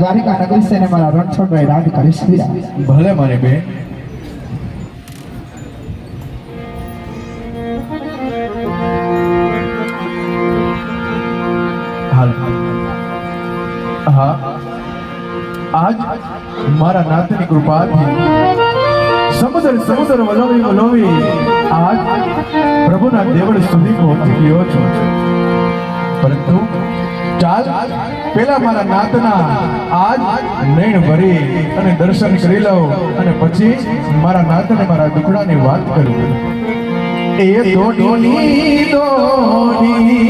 દ્વારિકા નગરી સેને મારા રણછોડભાઈ રાજ કરી શક્યા. ભલે મારી બેન. હા. આજ મારા નાથની કૃપાથી સમુદ્ર સમુદ્ર વલોવી વલોવી આજ પ્રભુના દેવળ સુધી પહોંચી ગયો છું. પરંતુ ચાલ. પેલા મારા નાતના આજ નૈણ ભરી અને દર્શન કરી લઉં અને પછી મારા નાતને મારા દુખડાની વાત કરું. એ દોઢીની દોઢી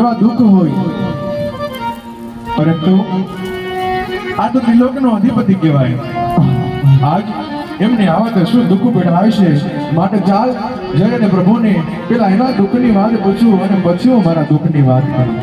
એવા દુઃખ હોય. પરંતુ આ તો ત્રિલોકનો અધિપતિ કહેવાય. આજ એમને આવા તો શું દુઃખ છે? માટે ચાલ જઈને પ્રભુને પેલા એના દુઃખની વાત પૂછું અને પછી હું મારા દુઃખની વાત કરું.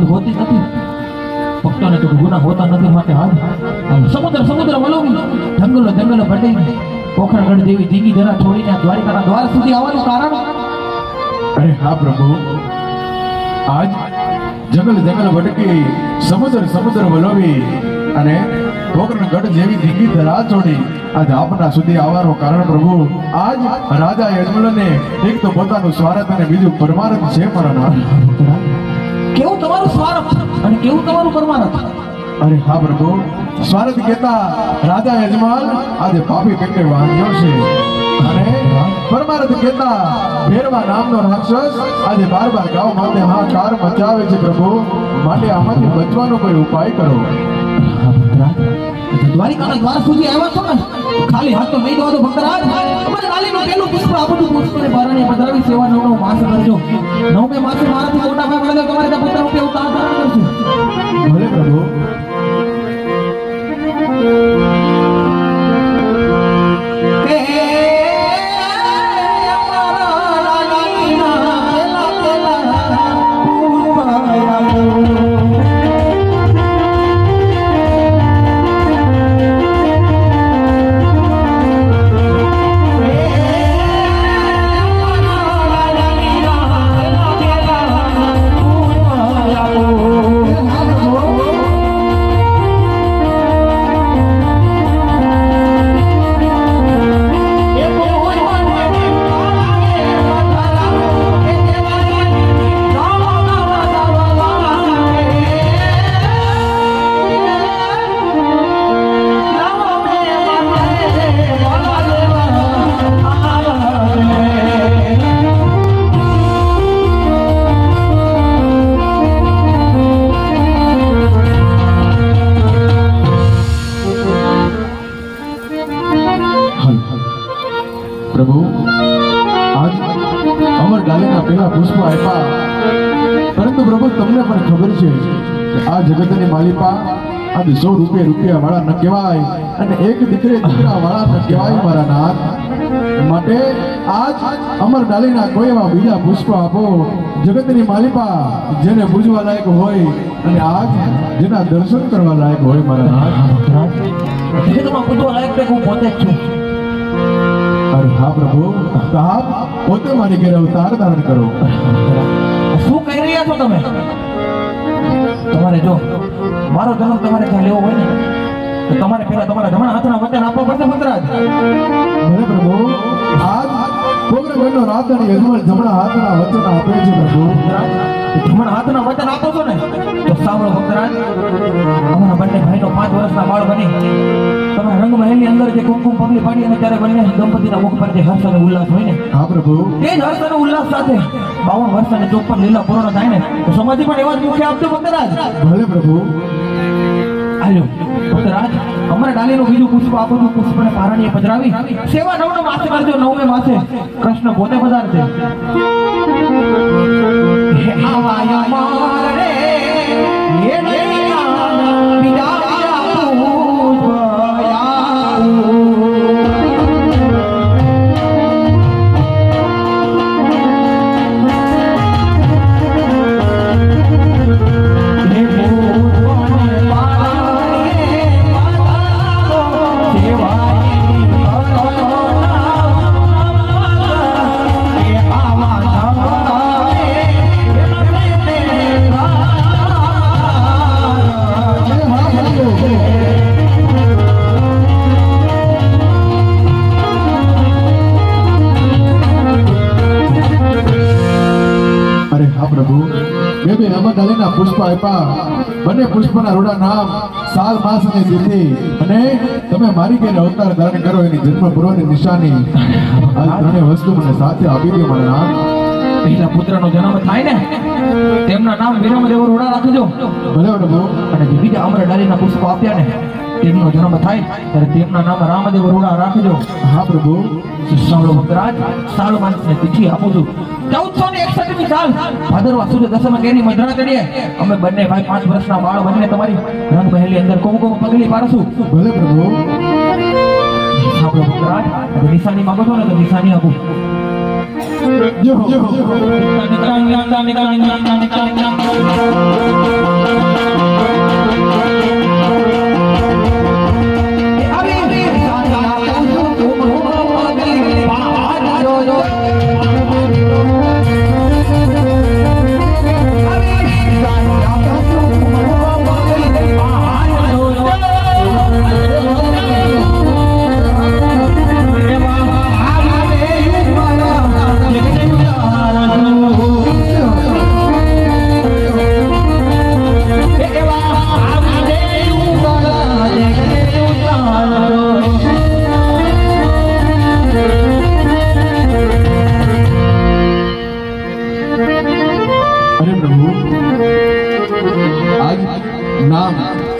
ભૂલ હોતી નથી. ભક્તોને તો ગુના હોતા નથી માટે હાથ સમુદ્ર સમુદ્ર વલોવી. જંગલો જંગલો બટી પોખરગઢ જેવી જીગી જરા છોડીને દ્વારિકાના દ્વાર સુધી આવવાનું કારણ? અરે હા પ્રભુ. આજ જંગલ જંગલ ભટકી, સમુદ્ર સમુદ્ર વલોવી અને ગઢ જેવી ધીંગી ધરા છોડી આજ આપના સુધી આવવાનું કારણ પ્રભુ. આજ રાજા યજમલને એક તો પોતાનું સ્વાર્થ અને બીજું પરમાર્થ છે નાથ કેવું તમારું સ્વાર્થ અને કેવું તમારું પરમાર્થ? અરે હા પ્રભુ સ્વાર્થ કેતા રાજા યજમાન આજે પાપી પેટે વાંધ્યો છે. અને પરમારથ કેતા ભેરવા નામનો રાક્ષસ આજે બાર બાર ગાવ માટે હાહાકાર મચાવે છે પ્રભુ. માટે આમાંથી બચવાનો કોઈ ઉપાય કરો. દ્વારિકાના દ્વાર સુધી આવ્યા છો ને? ખાલી હાથ તો નહીં દો તો ભક્તરાજ. અમારે નાલીનું પેલું પુષ્પ આપું બધું પુષ્પ ને બારણે પધરાવી સેવા નવ નવ માસ કરજો. નવમે માસે મારાથી મોટા ભાઈ મળે તમારે ત્યાં પુત્ર રૂપે ઉતાર ધારણ કરશું. ભલે પ્રભુ. આજે સો રૂપિયા રૂપિયા વાળા ન કહેવાય. અને એક દીકરે દીકરા વાળા ન કહેવાય મારા નાથ માટે આજ અમર ડાલીના કોઈ એવા બીજા પુષ્પ આપો. જગતની માલિપા જેને પૂજવા લાયક હોય અને આજ જેના દર્શન કરવા લાયક હોય મારા નાથ. જગતમાં પૂજવા લાયક હું પોતે છું? અરે હા પ્રભુ. સાહેબ પોતે મારી ઘેર અવતાર ધારણ કરો. શું કહી રહ્યા છો તમે? તમારે જો, મારો જન્મ તમારે ત્યાં લેવો હોય ને, તો તમારે પેલા તમારા જમણા હાથના વચન આપવા પડશે પુત્રાજ ભલે પ્રભુ આજ પોગ્રગઢનો રાતણ યજમાન જમણા હાથના વચન આપે છે પ્રભુ જમણા હાથના વચન આપો છો ને તો સાંભળો ભક્તરાજ. અમારા બંને ભાઈનો પાંચ વર્ષના બાળ બની. તમે રંગ મહેલની અંદર જે કુમકુમ પગલી પાડી અને ત્યારે બંને દંપતીના મુખ પર જે હર્ષ અને ઉલ્લાસ હોય ને હા પ્રભુ. તે જ હર્ષ અને ઉલ્લાસ સાથે બાવન વર્ષ અને ચોપન લીલા પૂર્ણ થાય ને તો સમાધિ પણ એવા જ મુખ્ય આપજો ભક્તરાજ. ભલે પ્રભુ. હાલો ભક્તરાજ અમારા ડાલીનું બીજું પુષ્પ આપો તો પુષ્પને પારણીએ પધરાવી સેવા નવનો માસે કરજો નવમે માસે. કૃષ્ણ પોતે પધારશે. બે બે અમર ડાલીના પુષ્પ આપ્યા. બંને પુષ્પના રૂડા નામ સાલ માસ અને તિથિ અને તમે મારી ઘેર અવતાર ધારણ કરો એની જન્મ પૂર્વની નિશાની. આ ત્રણેય વસ્તુ મને સાથે આપી દે મારા નામ. પહેલા પુત્રનો જન્મ થાય ને તેમના નામ વિરમદેવ રૂડા રાખજો. ભલે અને બીજા અમર ડાલીના પુષ્પો આપ્યા ને તેમનો જન્મ થાય ત્યારે તેમના નામ રામદેવ રોડા રાખજો. હા પ્રભુ. સાંભળો ભક્તરાજ સાળો માણસને તિથિ આપું છું. ચૌદસો ને એકસઠ સાલ ભાદરવા સુદ દસમ કેની મધરા ચડીએ. અમે બંને ભાઈ પાંચ વર્ષના બાળ બનીને તમારી રંગ મહેલની અંદર કુમકુમ પગલી પાડશું. ભલે પ્રભુ. સાંભળો ભક્તરાજ નિશાની માંગો છો ને તો નિશાની આપું. જો જો. અરે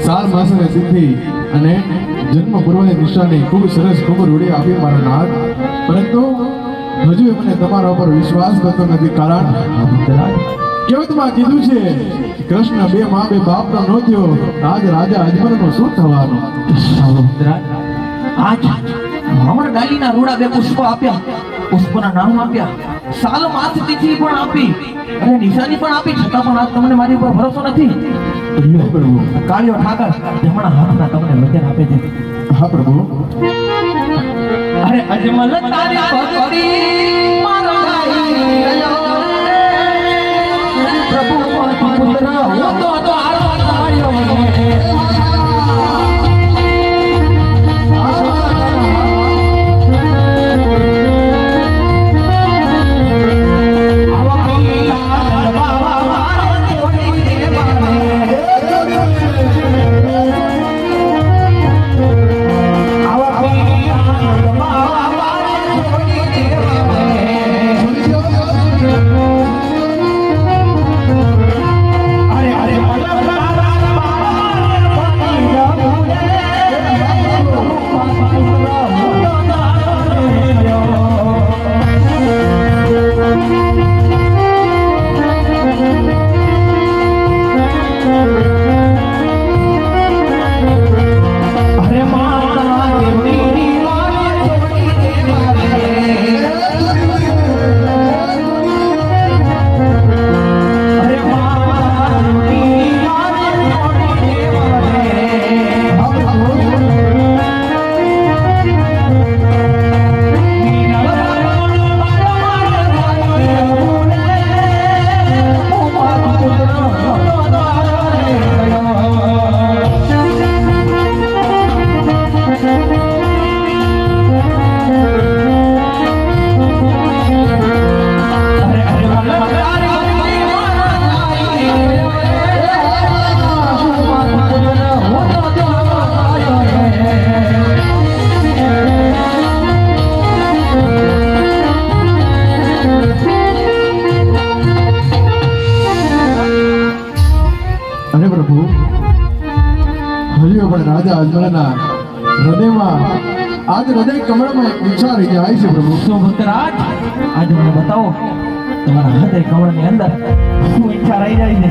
સાર માસને સિદ્ધિ અને જન્મ પૂર્વની નિશાની ખૂબ સરસ, ખૂબ રૂડી આપી મારા નાથ. પરંતુ હજુ મને તમારા ઉપર વિશ્વાસ થતો નથી. કારણ કેવતમાં કીધું છે, કૃષ્ણ બે મા, બે બાપનો નો થયો. આજ રાજા અજમલનો શું થવાનું. આજ હમણાં ડાલીના રૂડા બે પુષ્પો આપ્યા. પુષ્પના નામ આપ્યા. સાલ માસ તિથિ પણ આપી. અને નિશાની પણ આપી. છતાં પણ આજ તમને મારી ઉપર ભરોસો નથી. લ્યો પ્રભુ કાળિયો ઠાકર જમણા હાથના તમને વચન આપે છે. હા પ્રભુ. અરે અજમલ તારી ભક્તિ આજ હૃદય કમળમાં વિચાર જાય છે પ્રભુ. શું ભક્તરાજ આજે મને બતાવો તમારા હૃદય કમળની અંદર શું ઈચ્છા રહી જાય છે?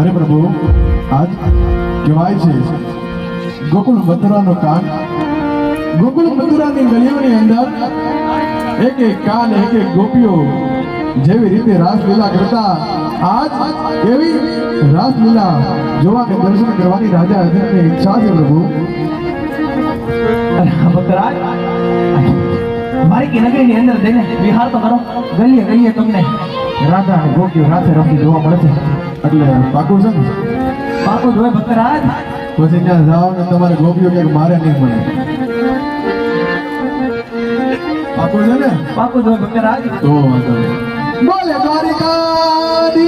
અરે પ્રભુ આજ કહેવાય છે ગોકુળ મથુરાનો કાન. ગોકુળ મથુરાની ગલીઓની અંદર એક એક કાન એક એક ગોપીઓ જેવી રીતે રાસલીલા કરતા આજ એવી રાસલીલા જોવા કે દર્શન કરવાની રાજા અજયની ઈચ્છા છે પ્રભુ. મારી નગરીની અંદર જઈને વિહાર તો કરો. ગલીએ ગલીએ તમને રાધા અને ગોપીઓ સાથે રમતી જોવા મળશે એટલે પાકું છે ને? પાકું જોવે ભક્તરાજ. પછી ત્યાં જાઓ ને તમારે ગોપીઓ ક્યાંક મારે નહીં મળે. પાકું છે ને? પાકું જોવે ભક્તરાજ. તો વાંધો. બોલે દ્વારિકાધીશ